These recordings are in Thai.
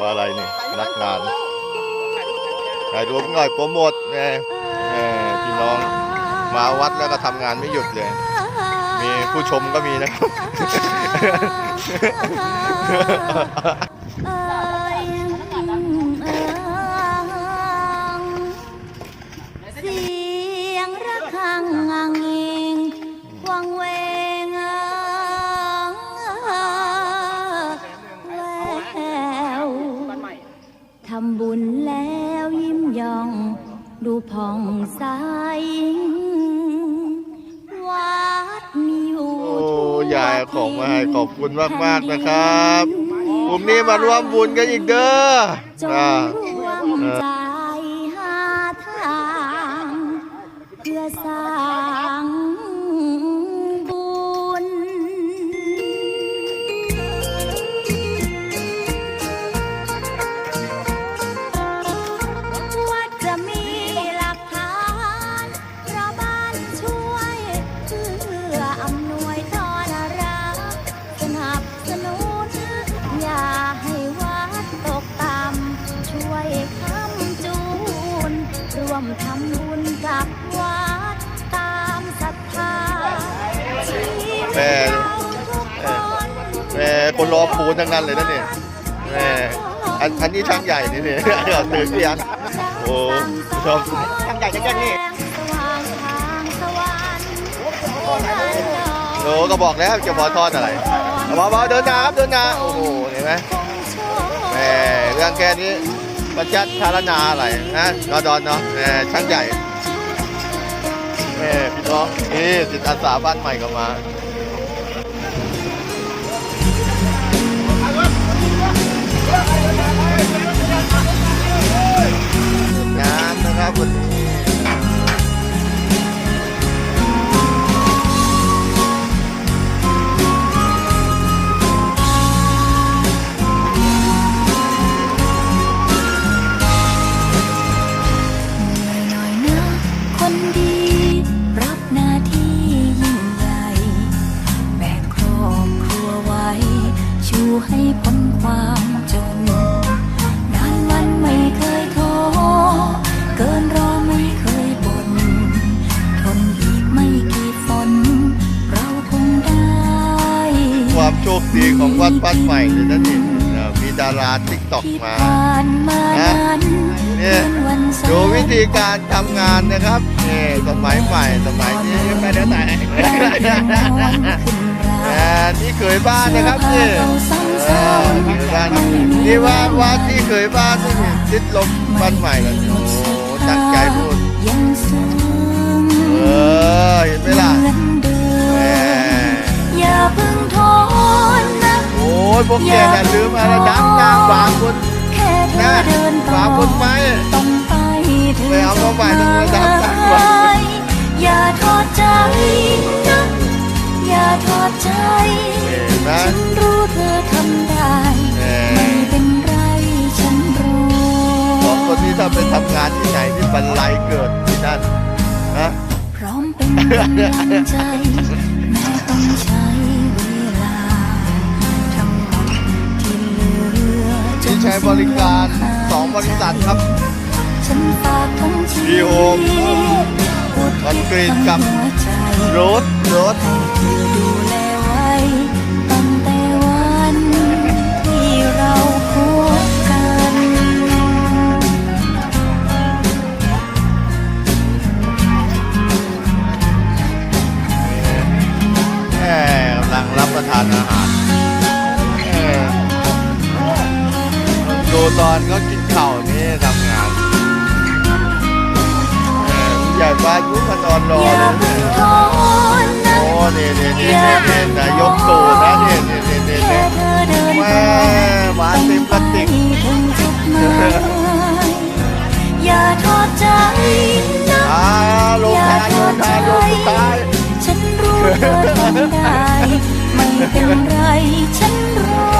ว่าอะไรนี่นักงานถ่ายรูปหน่อยโปรโมทไงแหมพี่น้องมาวัดแล้วก็ทำงานไม่หยุดเลย มีผู้ชมก็มีนะครับ เสียงระฆังงังเองวังเวงแวว ทำบุญแล้วยิ้มย่อง ดูผ่องใสวัดมีอยู่โอ้ทั่วยายเอาของมาให้ขอบคุณมากๆนะครับ กลุ่มนี้มาร่วมบุญกันอีกเด้อจงอ่า ร่วมใจหาทาง เพื่อสร้าง คนรอปูนทั้งนั้นเลยนะเนี่ยแหม่อันอันนี้ช่างใหญ่นี่เนี่ยตื่นเสียงโอ้ชอบทำใหญ่จะแค่นี้โอ้ก็บอกแล้วจะบอทอดอะไรบอบอเดินหน้าครับเดินหน้าโอ้โหเห็นไหมแหม่เรื่องแค่นี้ประจัดทารนาอะไรนะนอดอนเนาะแหม่ช่างใหญ่แหม่พี่น้องนี่จิตอาสาบ้านใหม่ก็มา ดีของวัดบ้านใหม่เลยนะนี่เอ่อมีดาราติ๊กต็อกที่มาผ่านมานั้นเนี่ยเป็นวันแสนดูวิธีการทำงานนะครับนี่สมัยใหม่สมัยนี้ไปเดี๋ยวไหนแหมนี่เคยบ้านนะครับนี่เออเคยบ้านนี่ว่าว่าที่เคยบ้านนี่ติดลมบ้านใหม่กันโอ้โหตั้งใจพูดยังซึ้งเออเห็นไหมล่ะ พวกแกอย่าลืมอะไรดังนางฝากคุณแค่เธอนะเดินต่อฝากคุณไหมต้องไปถึงไปเอาเข้าไปจุดต้องหระดับมาต่างกว่ายอย่าทอดใจนะอย่าทอดใจเห็นไหมฉันรู้เธอทำได้แหมไม่เป็นไรฉันรอสองคนนี้ถ้าไปทำงานที่ไหนที่บรรลัยเกิดที่นั่นนะพร้อมเป็นกำลังใจแม้ต้องใช้ ใช้บริการสองบริษัทครับฉันฝากทั้งชีดีวิโฮมตอุทิศคอนกรีตกับทั้งหัวใจรถรถ ตอนเขากินข้าวนี่ทำงานผู้ใหญ่บ้านยุคนอนรอเลยเพิ่เนี่ยงท้อนะโอ้นี่นี่นี่นี่นี่นายกตู่นะเนี่ยเนี่นี่นี่แค่นี่เธอเดินแม่ต่อหวานเต็มพลาสติกอย่าทอดใจนะอ่าลงทานลงทานลงสุดท้ายฉันรู้เธอทำได้ไม่เป็นไรฉันรอน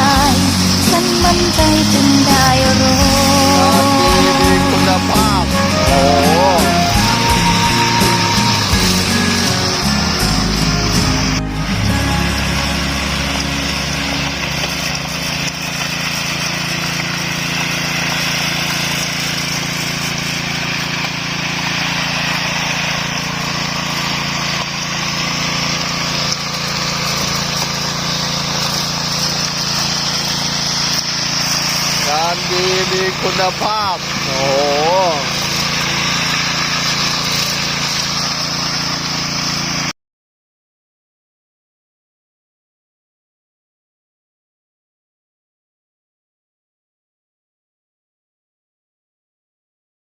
ดีมีคุณภาพ โอ้โห